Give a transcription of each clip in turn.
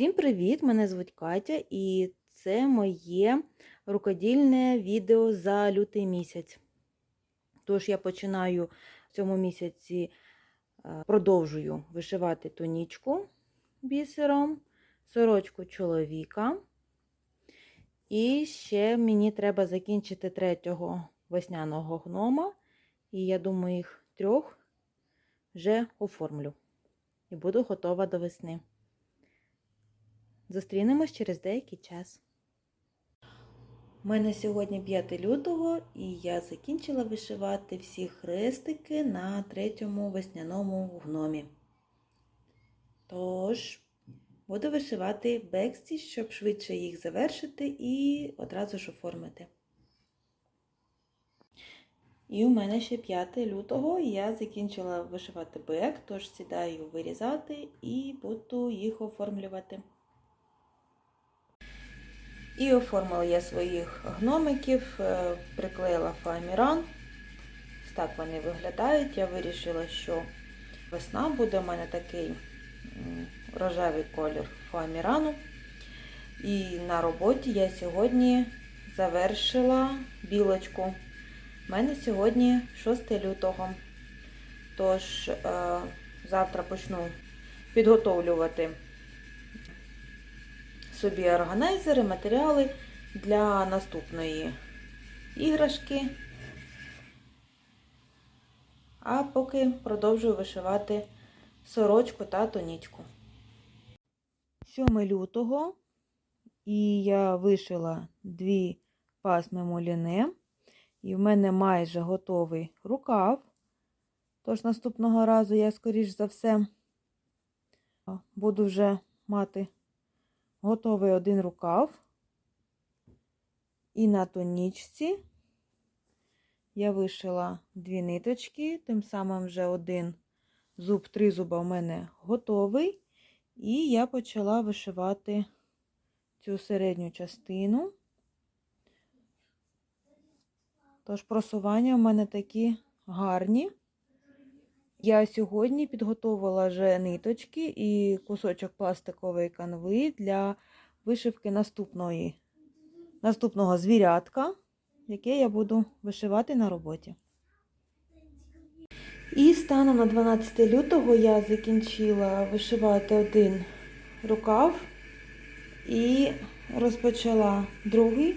Всім привіт! Мене звуть Катя, і це моє рукодільне відео за лютий місяць. Тож я починаю в цьому місяці, е, продовжую вишивати тонічку бісером, сорочку чоловіка. І ще мені треба закінчити третього весняного гнома. І я думаю, їх трьох вже оформлю. І буду готова до весни. Зустрінемось через деякий час. У мене сьогодні 5 лютого, і я закінчила вишивати всі хрестики на третьому весняному гномі. Тож, буду вишивати бексті, щоб швидше їх завершити і одразу ж оформити. І у мене ще 5 лютого, і я закінчила вишивати бек, тож сідаю вирізати і буду їх оформлювати. І оформила я своїх гномиків, е, приклеїла фоаміран. Так вони виглядають. Я вирішила, що весна буде у мене такий рожевий колір фоамірану. І на роботі я сьогодні завершила білочку. У мене сьогодні 6 лютого. Тож е, завтра почну підготовлювати собі органайзери, матеріали для наступної іграшки. А поки продовжую вишивати сорочку та тонічку. 7 лютого і я вишила дві пасми моліне, і в мене майже готовий рукав. Тож наступного разу я, скоріш за все, буду вже мати готовий один рукав. І на тонічці я вишила дві ниточки, тим самим вже один зуб, три зуба у мене готовий. І я почала вишивати цю середню частину. Тож просування у мене такі гарні. Я сьогодні підготувала вже ниточки і кусочок пластикової канви для вишивки наступної, наступного звірятка, яке я буду вишивати на роботі. І станом на 12 лютого я закінчила вишивати один рукав і розпочала другий.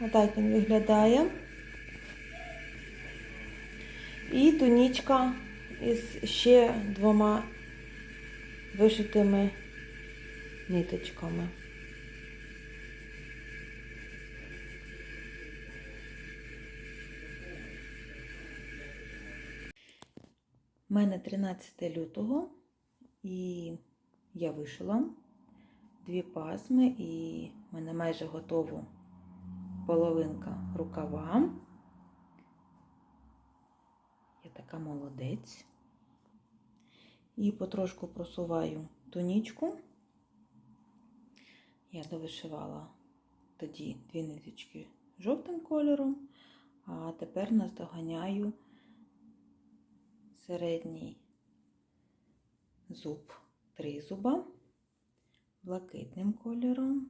Отак він виглядає. І тунічка із ще двома вишитими ниточками. У мене 13 лютого і я вишила дві пасми, і в мене майже готова половинка рукава. Така молодець. І потрошку просуваю тонічку. Я довишивала тоді дві ниточки жовтим кольором, а тепер наздоганяю середній зуб три зуба блакитним кольором.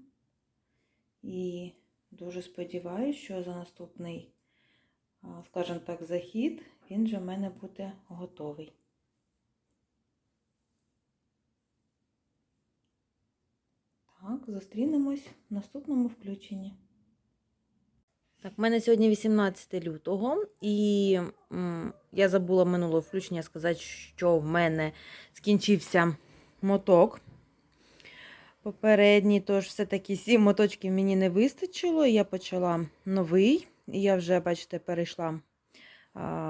І дуже сподіваюся, що за наступний, скажімо так, захід він же в мене буде готовий. Так, зустрінемось в наступному включенні. Так, в мене сьогодні 18 лютого, і я забула минулого включення сказати, що в мене скінчився моток. Попередній, тож все-таки сім моточків мені не вистачило. Я почала новий, і я вже, бачите, перейшла,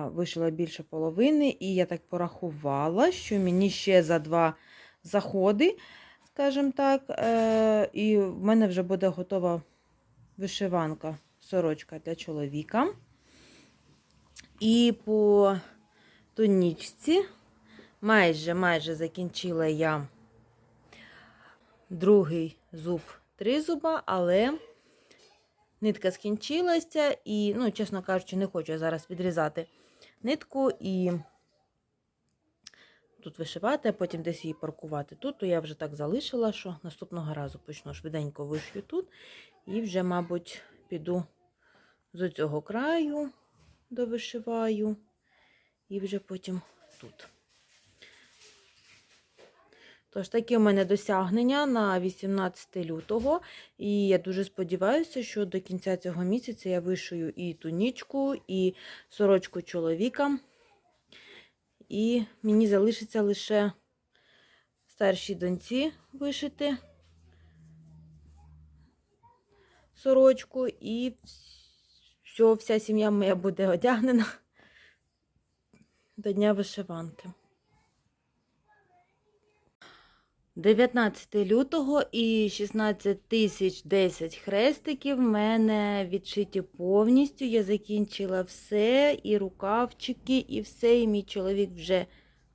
вишила більше половини, і я так порахувала, що мені ще за два заходи, скажімо так, е, і в мене вже буде готова вишиванка, сорочка для чоловіка. І по тонічці майже майже закінчила я другий зуб три зуба, але нитка скінчилася, і, ну, чесно кажучи, не хочу зараз відрізати нитку і тут вишивати, а потім десь її паркувати тут, то я вже так залишила, що наступного разу почну швиденько вишью тут. І вже, мабуть, піду з цього краю довишиваю. І вже потім тут. Тож, такі у мене досягнення на 18 лютого. І я дуже сподіваюся, що до кінця цього місяця я вишию і тунічку, і сорочку чоловіка. І мені залишиться лише старшій доньці вишити сорочку, і все, вся сім'я моя буде одягнена до Дня вишиванки. 19 лютого і 16 тисяч 10 хрестиків в мене відшиті повністю. Я закінчила все, і рукавчики, і все. І мій чоловік вже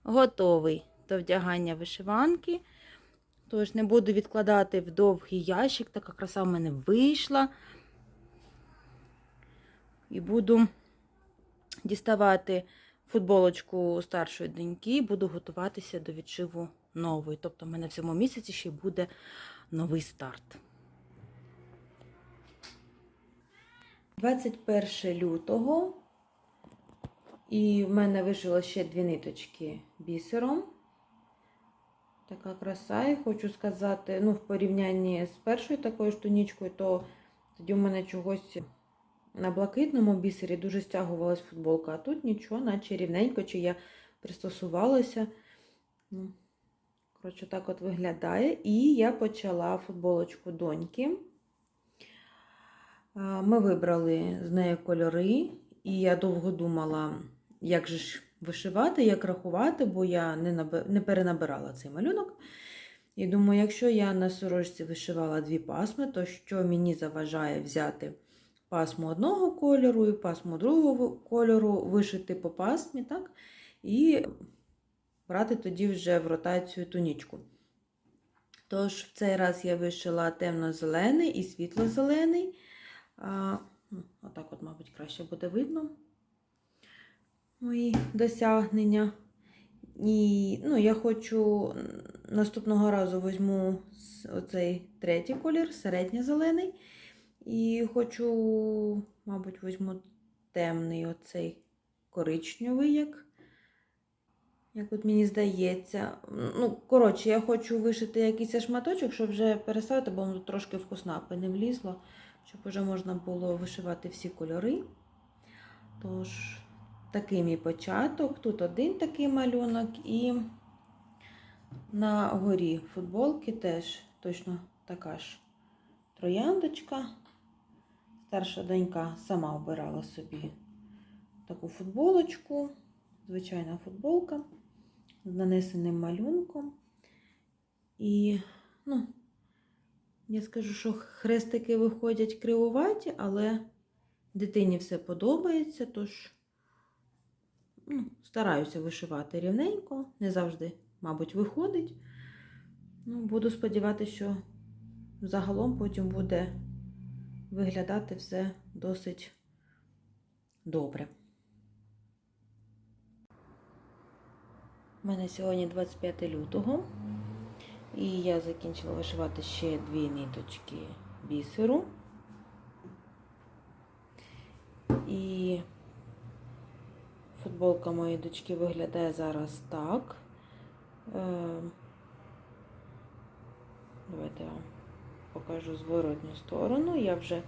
готовий до вдягання вишиванки. Тож не буду відкладати в довгий ящик, така краса в мене вийшла. І буду діставати футболочку старшої доньки, буду готуватися до відшиву нової. Тобто, в мене в цьому місяці ще буде новий старт. 21 лютого. І в мене вишило ще дві ниточки бісером. Така краса, і хочу сказати, ну, в порівнянні з першою такою ж тунічкою, то тоді в мене чогось на блакитному бісері дуже стягувалась футболка, а тут нічого, наче рівненько, чи я пристосувалася. Коротше, так от виглядає. І я почала футболочку доньки. Ми вибрали з нею кольори, і я довго думала, як же ж вишивати, як рахувати, бо я не, наби... не перенабирала цей малюнок. І думаю, якщо я на сорочці вишивала дві пасми, то що мені заважає взяти пасму одного кольору і пасму другого кольору, вишити по пасмі, так? І брати тоді вже в ротацію тунічку. Тож, в цей раз я вишила темно-зелений і світло-зелений. Ну, Отак, от, мабуть, краще буде видно мої досягнення. І ну, я хочу наступного разу візьму оцей третій колір, середньо-зелений. І хочу, мабуть, візьму темний оцей коричневий, як як от мені здається. Ну, коротше, я хочу вишити якийсь шматочок, щоб вже переставити, бо воно трошки в куснапи не влізло, щоб вже можна було вишивати всі кольори. Тож, такий мій початок. Тут один такий малюнок, і на горі футболки теж точно така ж трояндочка. Старша донька сама обирала собі таку футболочку, звичайна футболка з нанесеним малюнком. І, ну, я скажу, що хрестики виходять кривуваті, але дитині все подобається, тож ну, стараюся вишивати рівненько, не завжди, мабуть, виходить. Ну, Буду сподіватися, що загалом потім буде виглядати все досить добре. У мене сьогодні 25 лютого, і я закінчила вишивати ще дві ниточки бісеру. І футболка моєї дочки виглядає зараз так. Е, давайте я вам покажу зворотню сторону. Я вже,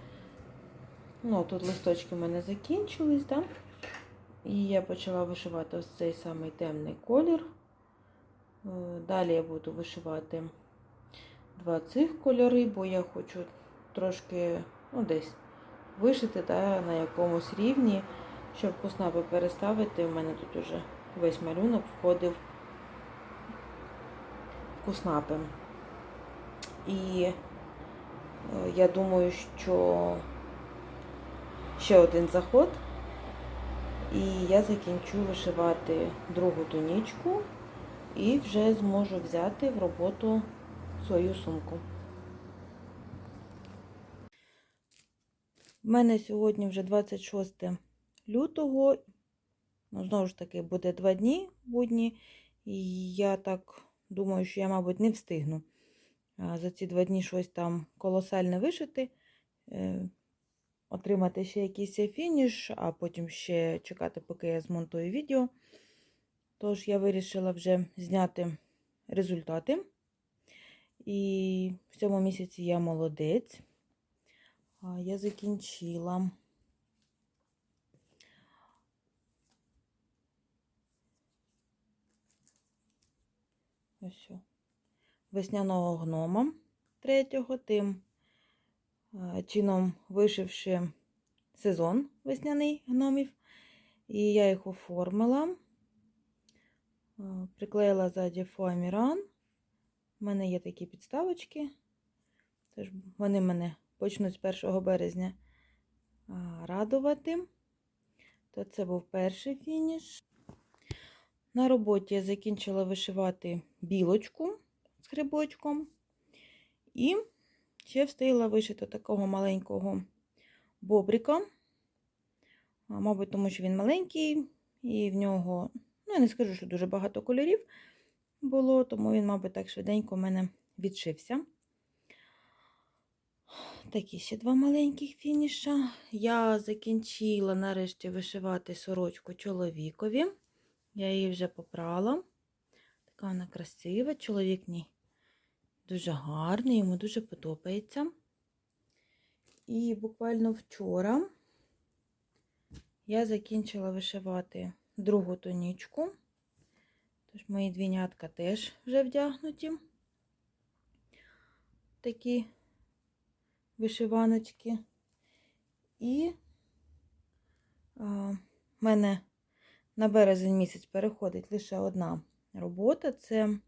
ну, тут листочки в мене закінчились, так? І я почала вишивати ось цей самий темний колір. Е, Далі я буду вишивати два цих кольори, бо я хочу трошки, ну, десь вишити та, на якомусь рівні, щоб куснапи переставити. У мене тут уже весь малюнок входив в куснапи. І е, я думаю, що ще один заход. І я закінчу вишивати другу тунічку і вже зможу взяти в роботу свою сумку. У мене сьогодні вже 26 лютого, ну, знову ж таки, буде два дні будні, І я так думаю, що я, мабуть, не встигну за ці два дні щось там колосальне вишити, е, отримати ще якийсь фініш, а потім ще чекати, поки я змонтую відео. Тож я вирішила вже зняти результати. І в цьому місяці я молодець. Я закінчила. Ось весняного гнома третього, тим чином вишивши сезон весняний гномів. І я їх оформила, Е, приклеїла ззаді фоаміран. У мене є такі підставочки. Тож вони мене почнуть з 1 березня радувати. То це був перший фініш. На роботі я закінчила вишивати білочку з грибочком. І ще встигла вишити такого маленького бобрика. Мабуть, тому що він маленький, і в нього, ну, я не скажу, що дуже багато кольорів було, тому він, мабуть, так швиденько у мене відшився. Такі ще два маленьких фініша. Я закінчила нарешті вишивати сорочку чоловікові. Я її вже попрала. Така вона красива. Чоловік ній дуже гарний, йому дуже подобається. І буквально вчора я закінчила вишивати другу тонічку. Тож мої двійнятка теж вже вдягнуті. Такі вишиваночки. І в мене на березень місяць переходить лише одна робота. Це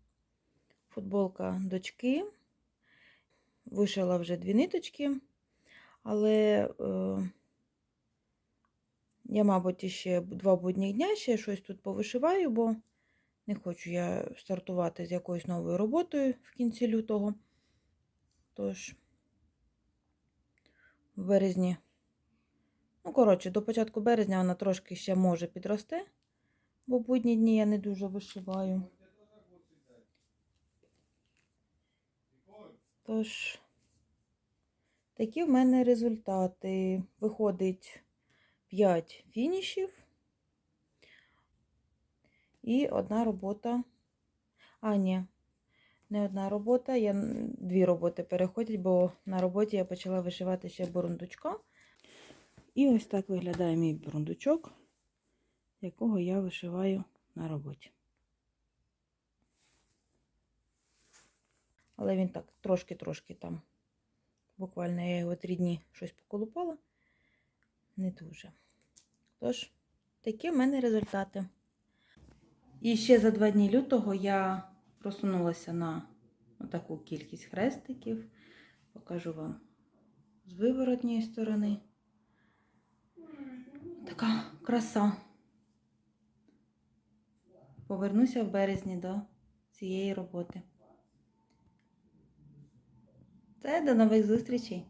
футболка дочки. Вишила вже дві ниточки, але е, я, мабуть, ще два будні дня ще щось тут повишиваю, бо не хочу я стартувати з якоюсь новою роботою в кінці лютого. Тож, в березні, ну, коротше, до початку березня вона трошки ще може підросте, бо будні дні я не дуже вишиваю. Тож, такі в мене результати. Виходить 5 фінішів і одна робота. А, ні, не одна робота, я дві роботи переходять, бо на роботі я почала вишивати ще бурундучка. І ось так виглядає мій бурундучок, якого я вишиваю на роботі. Але він так трошки-трошки там. Буквально я його три дні щось поколупала. Не дуже. Тож, такі в мене результати. І ще за два дні лютого я просунулася на таку кількість хрестиків. Покажу вам з виворотньої сторони. Така краса. Повернуся в березні до цієї роботи. Це до нових зустрічей.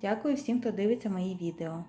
Дякую всім, хто дивиться мої відео.